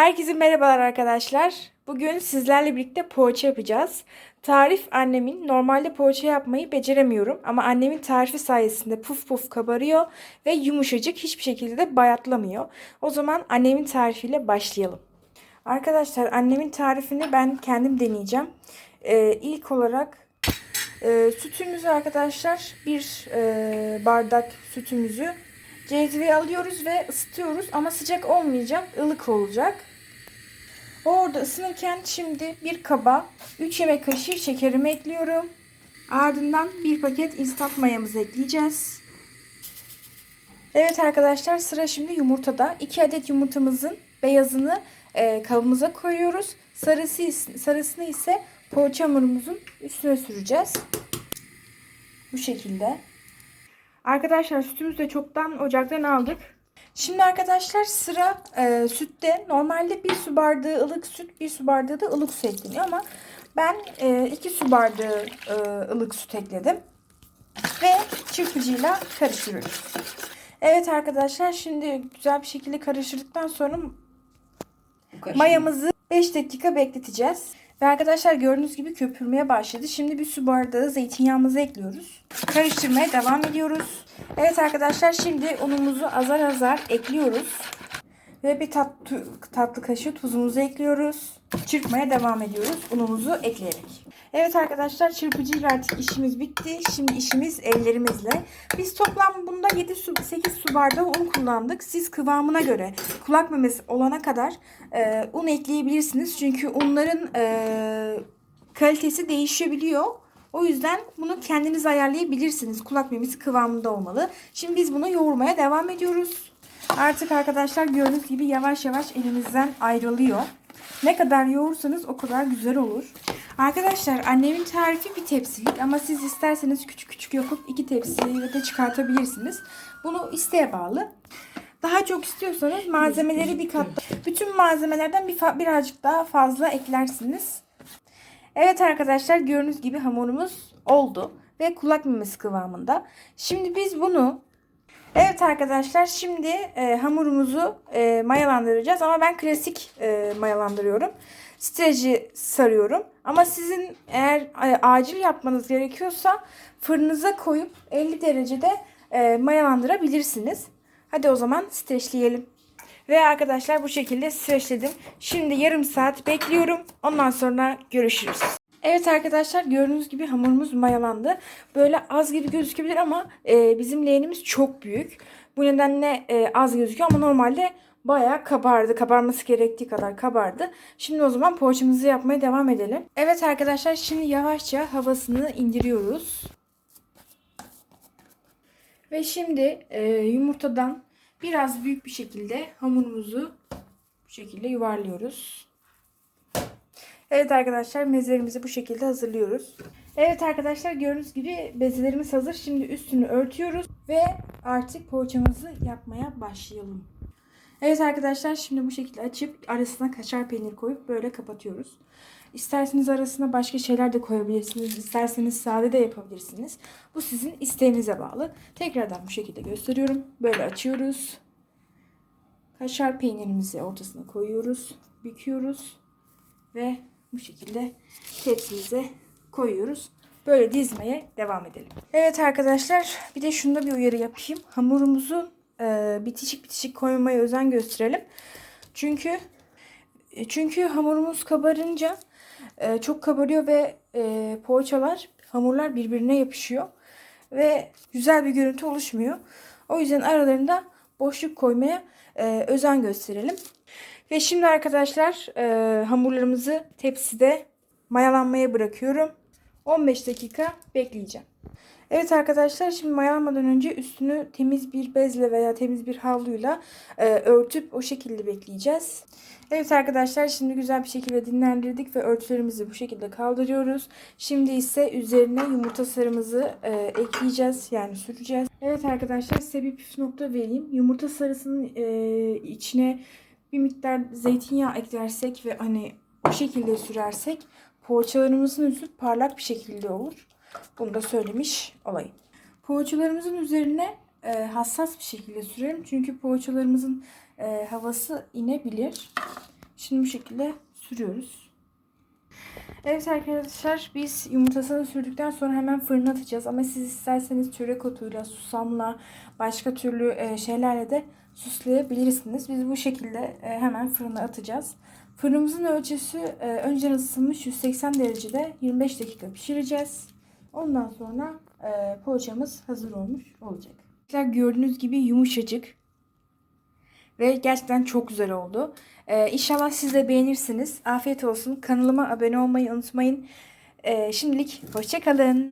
Herkese merhabalar arkadaşlar. Bugün sizlerle birlikte poğaça yapacağız. Tarif annemin. Normalde poğaça yapmayı beceremiyorum ama annemin tarifi sayesinde puf puf kabarıyor ve yumuşacık hiçbir şekilde de bayatlamıyor. O zaman annemin tarifiyle başlayalım. Arkadaşlar annemin tarifini ben kendim deneyeceğim. Ee, ilk olarak e, sütümüzü arkadaşlar bir e, bardak sütümüzü cezveye alıyoruz ve ısıtıyoruz ama sıcak olmayacak, ılık olacak. Orada ısınırken şimdi bir kaba 3 yemek kaşığı şekerimi ekliyorum. Ardından bir paket instant mayamızı ekleyeceğiz. Evet arkadaşlar sıra şimdi yumurtada. 2 adet yumurtamızın beyazını e, kabımıza koyuyoruz. Sarısı, sarısını ise poğaça hamurumuzun üstüne süreceğiz. Bu şekilde. Arkadaşlar sütümüzü de çoktan ocaktan aldık. Şimdi arkadaşlar sıra e, sütte. Normalde bir su bardağı ılık süt, bir su bardağı da ılık su ekleniyor ama ben e, iki su bardağı e, ılık süt ekledim. Ve çırpıcıyla karıştırıyoruz. Evet arkadaşlar şimdi güzel bir şekilde karıştırdıktan sonra mayamızı 5 dakika bekleteceğiz. Ve arkadaşlar gördüğünüz gibi köpürmeye başladı. Şimdi bir su bardağı zeytinyağımızı ekliyoruz. Karıştırmaya devam ediyoruz. Evet arkadaşlar şimdi unumuzu azar azar ekliyoruz. Ve bir tatlı, tatlı kaşığı tuzumuzu ekliyoruz. Çırpmaya devam ediyoruz unumuzu ekleyerek. Evet arkadaşlar çırpıcıyla artık işimiz bitti. Şimdi işimiz ellerimizle. Biz toplam bunda 7 su, 8 su bardağı un kullandık. Siz kıvamına göre kulak memesi olana kadar e, un ekleyebilirsiniz. Çünkü unların e, kalitesi değişebiliyor. O yüzden bunu kendiniz ayarlayabilirsiniz. Kulak memesi kıvamında olmalı. Şimdi biz bunu yoğurmaya devam ediyoruz. Artık arkadaşlar gördüğünüz gibi yavaş yavaş elimizden ayrılıyor. Ne kadar yoğursanız o kadar güzel olur. Arkadaşlar annemin tarifi bir tepsilik ama siz isterseniz küçük küçük yapıp iki tepsiye de çıkartabilirsiniz. Bunu isteğe bağlı. Daha çok istiyorsanız malzemeleri bir kat bütün malzemelerden bir birazcık daha fazla eklersiniz. Evet arkadaşlar gördüğünüz gibi hamurumuz oldu ve kulak memesi kıvamında. Şimdi biz bunu Evet arkadaşlar şimdi e, hamurumuzu e, mayalandıracağız ama ben klasik e, mayalandırıyorum. Streci sarıyorum ama sizin eğer e, acil yapmanız gerekiyorsa fırınıza koyup 50 derecede e, mayalandırabilirsiniz. Hadi o zaman streçleyelim. Ve arkadaşlar bu şekilde streçledim. Şimdi yarım saat bekliyorum. Ondan sonra görüşürüz. Evet arkadaşlar gördüğünüz gibi hamurumuz mayalandı. Böyle az gibi gözükebilir ama e, bizim leğenimiz çok büyük. Bu nedenle e, az gözüküyor ama normalde bayağı kabardı. Kabarması gerektiği kadar kabardı. Şimdi o zaman poğaçamızı yapmaya devam edelim. Evet arkadaşlar şimdi yavaşça havasını indiriyoruz. Ve şimdi e, yumurtadan biraz büyük bir şekilde hamurumuzu bu şekilde yuvarlıyoruz. Evet arkadaşlar mezelerimizi bu şekilde hazırlıyoruz. Evet arkadaşlar gördüğünüz gibi bezelerimiz hazır. Şimdi üstünü örtüyoruz ve artık poğaçamızı yapmaya başlayalım. Evet arkadaşlar şimdi bu şekilde açıp arasına kaşar peynir koyup böyle kapatıyoruz. İsterseniz arasına başka şeyler de koyabilirsiniz. İsterseniz sade de yapabilirsiniz. Bu sizin isteğinize bağlı. Tekrardan bu şekilde gösteriyorum. Böyle açıyoruz. Kaşar peynirimizi ortasına koyuyoruz. Büküyoruz. Ve bu şekilde tepsimize koyuyoruz. Böyle dizmeye devam edelim. Evet arkadaşlar bir de şunda bir uyarı yapayım. Hamurumuzu e, bitişik bitişik koymaya özen gösterelim. Çünkü e, çünkü hamurumuz kabarınca e, çok kabarıyor ve e, poğaçalar hamurlar birbirine yapışıyor. Ve güzel bir görüntü oluşmuyor. O yüzden aralarında boşluk koymaya e, özen gösterelim. Ve şimdi arkadaşlar e, hamurlarımızı tepside mayalanmaya bırakıyorum. 15 dakika bekleyeceğim. Evet arkadaşlar şimdi mayalanmadan önce üstünü temiz bir bezle veya temiz bir havluyla e, örtüp o şekilde bekleyeceğiz. Evet arkadaşlar şimdi güzel bir şekilde dinlendirdik ve örtülerimizi bu şekilde kaldırıyoruz. Şimdi ise üzerine yumurta sarımızı e, ekleyeceğiz yani süreceğiz. Evet arkadaşlar size bir püf nokta vereyim. Yumurta sarısının e, içine bir miktar zeytinyağı eklersek ve hani o şekilde sürersek poğaçalarımızın yüzü parlak bir şekilde olur. Bunu da söylemiş olayım. Poğaçalarımızın üzerine e, hassas bir şekilde sürelim. Çünkü poğaçalarımızın e, havası inebilir. Şimdi bu şekilde sürüyoruz. Evet arkadaşlar biz yumurtasını sürdükten sonra hemen fırına atacağız. Ama siz isterseniz çörek otuyla, susamla, başka türlü e, şeylerle de süsleyebilirsiniz. Biz bu şekilde e, hemen fırına atacağız. Fırınımızın ölçüsü e, önceden ısınmış 180 derecede 25 dakika pişireceğiz. Ondan sonra e, poğaçamız hazır olmuş olacak. Gördüğünüz gibi yumuşacık ve gerçekten çok güzel oldu. Ee, inşallah siz de beğenirsiniz. Afiyet olsun. Kanalıma abone olmayı unutmayın. Ee, şimdilik hoşçakalın.